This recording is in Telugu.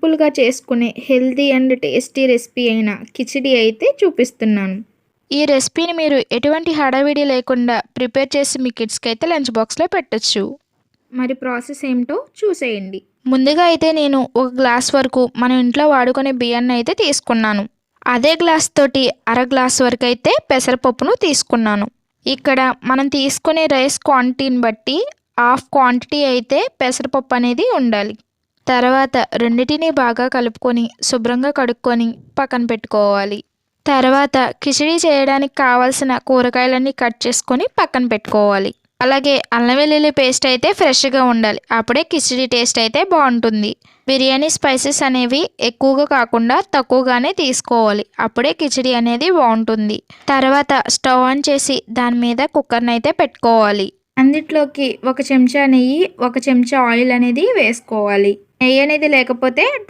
సింపుల్గా చేసుకునే హెల్దీ అండ్ టేస్టీ రెసిపీ అయిన కిచిడి అయితే చూపిస్తున్నాను. ఈ రెసిపీని మీరు ఎటువంటి హడావిడి లేకుండా ప్రిపేర్ చేసి మీ కిడ్స్కి అయితే లంచ్ బాక్స్లో పెట్టొచ్చు. మరి ప్రాసెస్ ఏమిటో చూసేయండి. ముందుగా అయితే నేను ఒక గ్లాస్ వరకు మన ఇంట్లో వాడుకునే బియ్యాన్ని అయితే తీసుకున్నాను. అదే గ్లాస్ తోటి అర గ్లాస్ వరకు అయితే పెసరపప్పును తీసుకున్నాను. ఇక్కడ మనం తీసుకునే రైస్ క్వాంటిటీని బట్టి హాఫ్ క్వాంటిటీ అయితే పెసరపప్పు అనేది ఉండాలి. తర్వాత రెండిటిని బాగా కలుపుకొని శుభ్రంగా కడుక్కొని పక్కన పెట్టుకోవాలి. తర్వాత కిచిడి చేయడానికి కావాల్సిన కూరగాయలన్నీ కట్ చేసుకొని పక్కన పెట్టుకోవాలి. అలాగే అల్లం వెల్లుల్లి పేస్ట్ అయితే ఫ్రెష్గా ఉండాలి. అప్పుడే కిచిడి టేస్ట్ అయితే బాగుంటుంది. బిర్యానీ స్పైసెస్ అనేవి ఎక్కువగా కాకుండా తక్కువగానే తీసుకోవాలి. అప్పుడే కిచిడి అనేది బాగుంటుంది. తర్వాత స్టవ్ ఆన్ చేసి దాని మీద కుక్కర్ని అయితే పెట్టుకోవాలి. అన్నిట్లోకి ఒక చెంచా నెయ్యి ఒక చెంచా ఆయిల్ అనేది వేసుకోవాలి. నెయ్యి అనేది లేకపోతే